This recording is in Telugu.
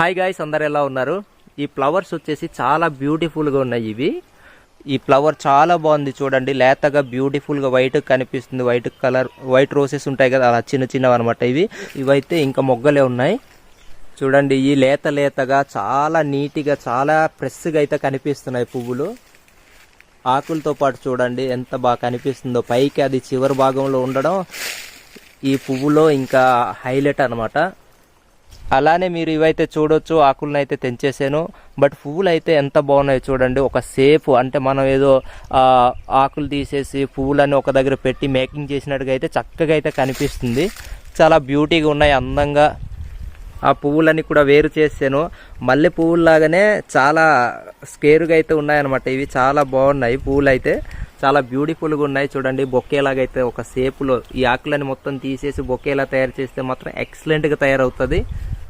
హాయ్ గాయ్స్ అందరు ఎలా ఉన్నారు? ఈ ఫ్లవర్స్ వచ్చేసి చాలా బ్యూటిఫుల్గా ఉన్నాయి ఇవి. ఈ ఫ్లవర్ చాలా బాగుంది చూడండి. లేతగా బ్యూటిఫుల్గా వైట్ కనిపిస్తుంది. వైట్ కలర్ వైట్ రోసెస్ ఉంటాయి కదా అలా చిన్న చిన్నవి అనమాట ఇవి. ఇవైతే ఇంకా మొగ్గలే ఉన్నాయి. చూడండి ఈ లేత లేతగా చాలా నీట్గా చాలా ఫ్రెష్గా అయితే కనిపిస్తున్నాయి పువ్వులు. ఆకులతో పాటు చూడండి ఎంత బాగా కనిపిస్తుందో. పైకి అది చివరి భాగంలో ఉండడం ఈ పువ్వులో ఇంకా హైలైట్ అన్నమాట. అలానే మీరు ఇవైతే చూడొచ్చు ఆకులను అయితే తెంచేసాను. బట్ పువ్వులు అయితే ఎంత బాగున్నాయో చూడండి. ఒక సేఫ్ అంటే మనం ఏదో ఆకులు తీసేసి పువ్వులన్నీ ఒక దగ్గర పెట్టి మేకింగ్ చేసినట్టుగా అయితే చక్కగా అయితే కనిపిస్తుంది. చాలా బ్యూటీగా ఉన్నాయి అందంగా. ఆ పువ్వులన్నీ కూడా వేరు చేసాను మల్లె పువ్వుల్లాగానే చాలా స్కేరుగా అయితే ఉన్నాయన్నమాట. ఇవి చాలా బాగున్నాయి పువ్వులు అయితే చాలా బ్యూటిఫుల్గా ఉన్నాయి. చూడండి బొక్కేలాగైతే ఒక సేపులో ఈ ఆకులని మొత్తం తీసేసి బొక్కేలా తయారు చేస్తే మాత్రం ఎక్సలెంట్గా తయారవుతుంది.